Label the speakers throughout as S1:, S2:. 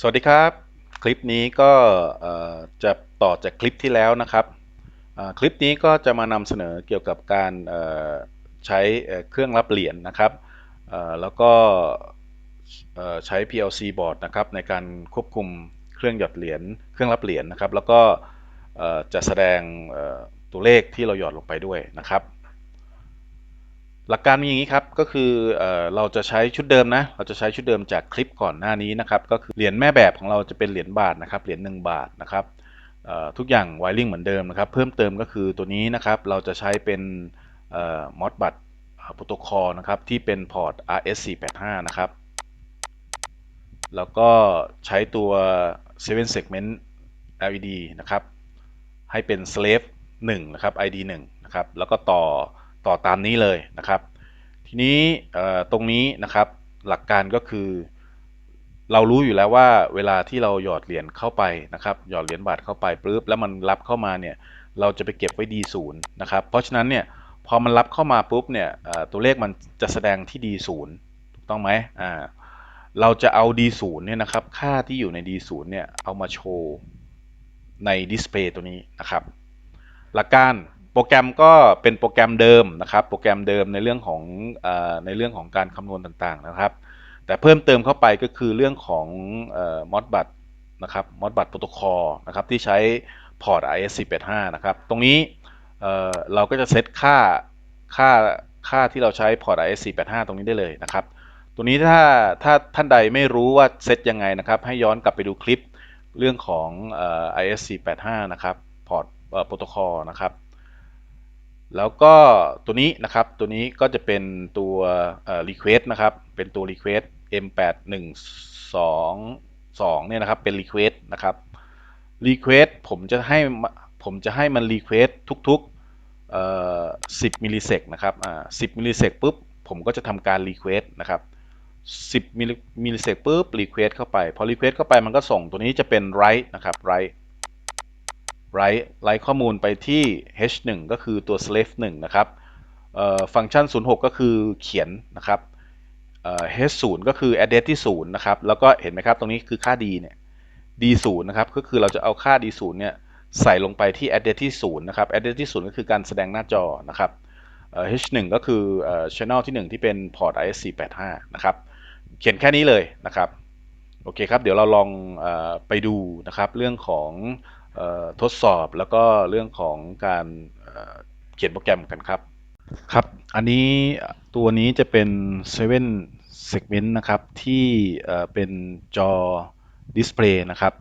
S1: สวัสดีครับ คลิปนี้ก็จะต่อจากคลิปที่แล้วนะครับ คลิปนี้ก็จะมานำเสนอเกี่ยวกับการใช้เครื่องรับเหรียญนะครับ แล้วก็ใช้ PLC board นะครับในการควบคุมเครื่องหยอดเหรียญเครื่องรับเหรียญนะครับ แล้วก็จะแสดงตัวเลขที่เราหยอดลงไปด้วยนะครับ หลักการมีอย่างนี้ครับ ก็คือเราจะใช้ชุดเดิมนะ เราจะใช้ชุดเดิมจากคลิปก่อนหน้านี้นะครับ ก็คือเหรียญแม่แบบของเราจะเป็นเหรียญบาทนะครับ เหรียญ1บาทนะครับทุกอย่างไวริงเหมือนเดิมนะครับ เพิ่มเติมก็คือตัวนี้นะครับ เราจะใช้เป็นมอสบัตโปรโตคอลนะครับ ที่เป็นพอร์ต RS485 นะครับ แล้วก็ใช้ตัว 7 segment LED นะครับ ให้เป็น slave 1 นะครับ ID 1 นะครับ แล้วก็ต่อ ต่อตามนี้เลยนะครับ ทีนี้ตรงนี้นะครับหลักการก็คือ เรารู้อยู่แล้วว่าเวลาที่เราหยอดเหรียญเข้าไปนะครับ หยอดเหรียญบาทเข้าไปปุ๊บแล้วมันรับเข้ามาเนี่ยเราจะไปเก็บไว้ D0 นย์นะครับ เพราะฉะนั้นเนี่ยพอมันรับเข้ามาปุ๊บเนี่ยตัวเลขมันจะแสดงที่ D0 ถูกต้องไหมอ่าเราจะเอา D0 เนี่ยนะครับค่าที่อยู่ใน D0 เนี่ยเอามาโชว์ในดิสเพย์ตัวนี้นะครับ หลักการ โปรแกรมก็เป็นโปรแกรมเดิมนะครับ โปรแกรมเดิมในเรื่องของอในเรื่องของการคำนวณต่างๆนะครับ แต่เพิ่มเติมเข้าไปก็คือเรื่องของมอดบัตนะครับมอดบัตโปรโตคอลนะครับที่ใช้พอร์ต IS485 นะครับ ตรงนี้เเราก็จะเซตค่าค่าค่าที่เราใช้พอร์ต IS485 ตรงนี้ได้เลยนะครับ ตัวนี้ถ้าถ้าท่านใดไม่รู้ว่าเซตยังไงนะครับ ให้ย้อนกลับไปดูคลิปเรื่องของ IS485 นะครับพอร์ตโปรโตคอลนะครับ แล้วก็ตัวนี้นะครับตัวนี้ก็จะเป็นตัว request นะครับ เป็นตัว request M8122 เนี่ยนะครับเป็น request นะครับ request ผมจะให้ผมจะให้มัน request ทุกๆเอ่อ10มิลลิเซกนะครับอ่า10มิลลิเซกปุ๊บผมก็จะทำการ request นะครับ10มิลลิเซกปุ๊บ request เข้าไป พอ request เข้าไปมันก็ส่งตัวนี้จะเป็น write นะครับ write write write ข้อมูลไปที่ h1 ก็คือตัว slave 1นะครับฟังก์ชัน 06 ก็คือเขียนนะครับ h0 ก็คือ address ที่ 0 นะครับ แล้วก็เห็นไหมครับ ตรงนี้คือค่า d เนี่ย d0 นะครับ ก็คือเราจะเอาค่า d0 เนี่ยใส่ลงไปที่ address ที่ 0 นะครับ address ที่ 0 ก็คือการแสดงหน้าจอนะครับ h1 ก็คือ channel ที่ 1 ที่เป็น port ISC85 นะครับ เขียนแค่นี้เลยนะครับ โอเคครับ เดี๋ยวเราลองอไปดูนะครับเรื่องของ ทดสอบแล้วก็เรื่องของการเขียนโปรแกรมกันครับ ครับ อันนี้ตัวนี้จะเป็น7 segment นะครับ ที่เป็นจอดิสเพลย์นะครับ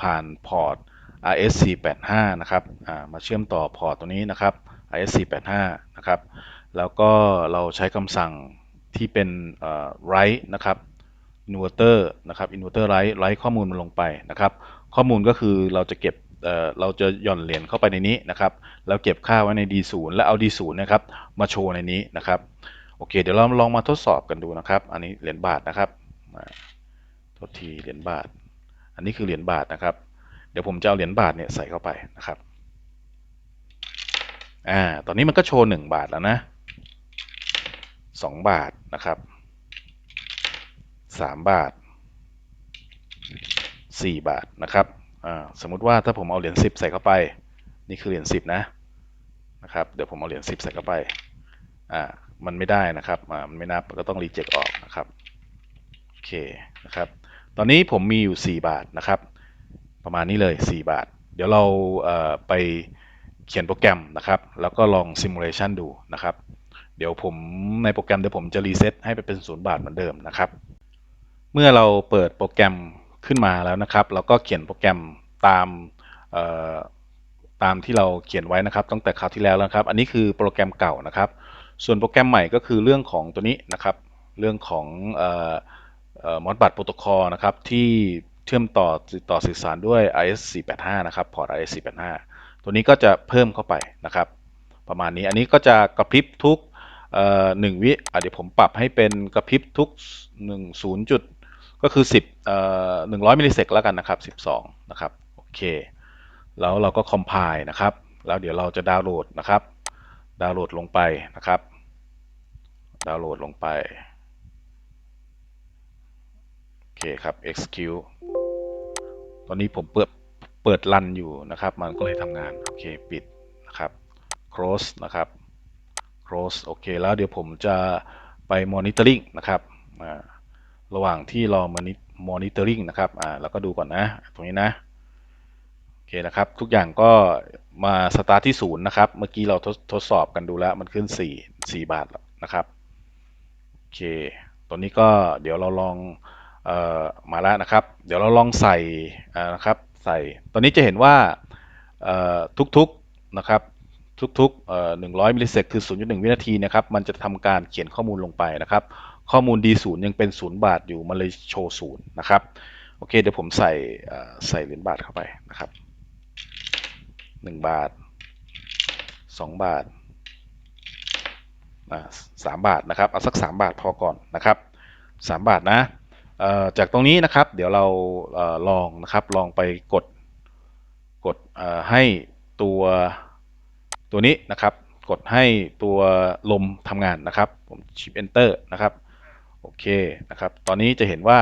S1: ผ่านพอร์ต RS485 นะครับมาเชื่อมต่อพอร์ตตัวนี้นะครับ RS485 นะครับ แล้วก็เราใช้คำสั่งที่เป็น write นะครับ inverter นะครับ inverter write write ข้อมูลมันลงไปนะครับ ข้อมูลก็คือเราจะเก็บ เราจะหย่อนเหรียญเข้าไปในนี้นะครับแล้วเก็บค่าไว้ใน D0 แล้วเอา D0 นะครับมาโชว์ในนี้นะครับโอเค เดี๋ยวเราลองมาทดสอบกันดูนะครับ อันนี้เหรียญบาทนะครับทษทีเหรียญบาท อันนี้คือเหรียญบาทนะครับ เดี๋ยวผมจะเอาเหรียญบาทเนี่ยใส่เข้าไปนะครับอ่าตอนนี้มันก็โชว์หนึ่งบาทแล้วนะสองบาทนะครับสามบาทสี่บาทนะครับ สมมุติว่าถ้าผมเอาเหรียญ10ใส่เข้าไป นี่คือเหรียญ10นะนะครับ เดี๋ยวผมเอาเหรียญ10ใส่เข้าไปอ่ามันไม่ได้นะครับมันไม่นับก็ต้องรีเจ็คออกนะครับโอเคนะครับ ตอนนี้ผมมีอยู่ 4 บาทนะครับ ประมาณนี้เลย 4 บาท เดี๋ยวเราไปเขียนโปรแกรมนะครับ แล้วก็ลองซิมูเลชันดูนะครับ เดี๋ยวผมในโปรแกรมเดี๋ยวผมจะรีเซ็ตให้ไปเป็นศูนย์บาทเหมือนเดิมนะครับ เมื่อเราเปิดโปรแกรม ขึ้นมาแล้วนะครับ เราก็เขียนโปรแกรมตามตามที่เราเขียนไว้นะครับ ตั้งแต่คราวที่แล้วแล้วครับ อันนี้คือโปรแกรมเก่านะครับ ส่วนโปรแกรมใหม่ก็คือเรื่องของตัวนี้นะครับ เรื่องของมอดบัตโปรโตคอลนะครับที่เชื่อมต่อต่อสื่อสารด้วย IS485 นะครับพอร์ต IS485 ตัวนี้ก็จะเพิ่มเข้าไปนะครับ ประมาณนี้อันนี้ก็จะกระพริบทุกหนึ่งวิเดี๋ยวผมปรับให้เป็นกระพริบทุก 1 0จุด ก็คือ 10เอ่อ100มิลลิเซกแล้วกันนะครับ 12 นะครับ โอเค แล้วเราก็คอมไพล์นะครับ แล้วเดี๋ยวเราจะดาวน์โหลดนะครับ ดาวน์โหลดลงไปนะครับ ดาวน์โหลดลงไป โอเคครับ execute ตอนนี้ผมเปิด เปิดรันอยู่นะครับ มันก็เลยทำงาน โอเค ปิดนะครับ close นะครับ close โอเค แล้วเดี๋ยวผมจะไป monitoring นะครับ อ่า ระหว่างที่รอ monitoring นะครับอ่าแล้วก็ดูก่อนนะ ตรงนี้นะ โอเคนะครับ ทุกอย่างก็มาสตาร์ทที่ศูนย์นะครับ เมื่อกี้เราทดทดสอบกันดูแล้ว มันขึ้น 4 4 บาทแล้วนะครับ โอเค ตัวนี้ก็เดี๋ยวเราลองเอ่อมาแล้วนะครับ เดี๋ยวเราลองใส่อ่านะครับ ใส่ ตอนนี้จะเห็นว่าเอ่อทุกๆนะครับทุกๆเอ่อ100มิลลิเซกคือ 0.1 วินาทีนะครับ มันจะทำการเขียนข้อมูลลงไปนะครับ ข้อมูล D0 ยังเป็น 0 บาทอยู่ มันเลยโชว์ 0 นะครับ โอเค เดี๋ยวผมใส่ใส่เหรียญบาทเข้าไปนะครับ 1 บาท 2 บาทอ่าสามบาทนะครับ เอาสัก 3 บาทพอก่อนนะครับ 3 บาทนะจากตรงนี้นะครับ เดี๋ยวเราลองนะครับลองไปกดกดให้ตัวตัวนี้นะครับ กดให้ตัวลมทำงานนะครับ ผมชิป enter นะครับ โอเคนะครับ ตอนนี้จะเห็นว่า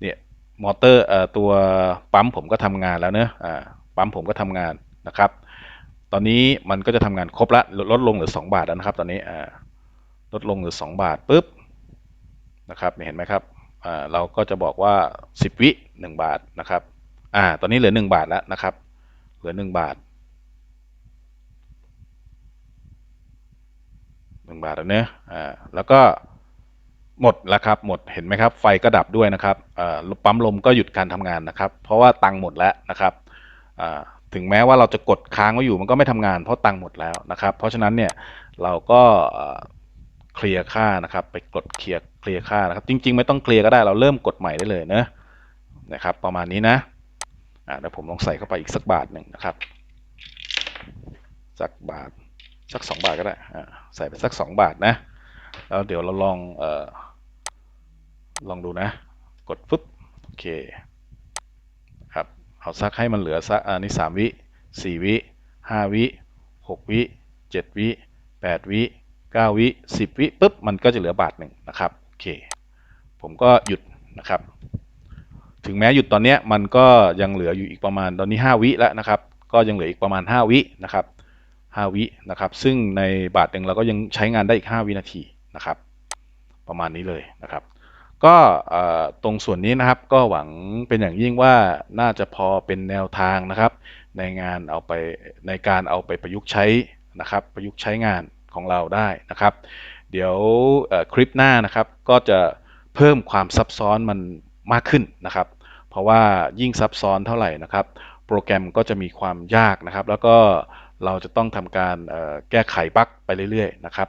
S1: เนี่ยมอเตอร์ตัวปั๊มผมก็ทำงานแล้วเนอะอ่าปั๊มผมก็ทำงานนะครับ ตอนนี้มันก็จะทำงานครบละลดลงเหลือ 2 บาทแล้วนะครับ ตอนนี้ลดลงเหลือ 2 บาทปุ๊บนะครับเห็นไหมครับเราก็จะบอกว่า 10 วิ 1 บาทนะครับอ่าตอนนี้เหลือ 1 บาทแล้วนะครับ เหลือ 1 บาท 1 บาทแล้วเนอะอ่าแล้วก็ หมดแล้วครับ หมดเห็นไหมครับ ไฟก็ดับด้วยนะครับปั๊มลมก็หยุดการทำงานนะครับ เพราะว่าตังค์หมดแล้วนะครับถึงแม้ว่าเราจะกดค้างไว้อยู่มันก็ไม่ทำงานเพราะตังค์หมดแล้วนะครับ เพราะฉะนั้นเนี่ยเราก็เคลียร์ค่านะครับ ไปกดเคลียร์เคลียร์ค่านะครับ จริง ๆ ไม่ต้องเคลียร์ก็ได้เราเริ่มกดใหม่ได้เลยเนอะนะครับ ประมาณนี้นะเดี๋ยวผมลองใส่เข้าไปอีกสักบาทหนึ่งนะครับ สักบาทสักสองบาทก็ได้ใส่ไปสักสองบาทนะ แล้วเดี๋ยวเราลองเออลองดูนะ กดปุ๊บโอเคครับเอาสักให้มันเหลือสักอันนี้สามวิสี่วิห้าวิหกวิเจ็ดวิแปดวิเก้าวิสิบวิปุ๊บมันก็จะเหลือบาทหนึ่งนะครับโอเคผมก็หยุดนะครับ ถึงแม้หยุดตอนนี้มันก็ยังเหลืออยู่อีกประมาณตอนนี้ 5 วิแล้วนะครับ ก็ยังเหลืออีกประมาณ 5 วินะครับ5วินะครับ ซึ่งในบาทหนึ่งเราก็ยังใช้งานได้อีก 5 วินาที นะครับ ประมาณนี้เลยนะครับ ก็ตรงส่วนนี้นะครับก็หวังเป็นอย่างยิ่งว่าน่าจะพอเป็นแนวทางนะครับ ในงานเอาไปในการเอาไปประยุกต์ใช้นะครับ ประยุกต์ใช้งานของเราได้นะครับ เดี๋ยวคลิปหน้านะครับก็จะเพิ่มความซับซ้อนมันมากขึ้นนะครับ เพราะว่ายิ่งซับซ้อนเท่าไหร่นะครับ โปรแกรมก็จะมีความยากนะครับ แล้วก็เราจะต้องทำการแก้ไขบั๊กไปเรื่อยๆนะครับ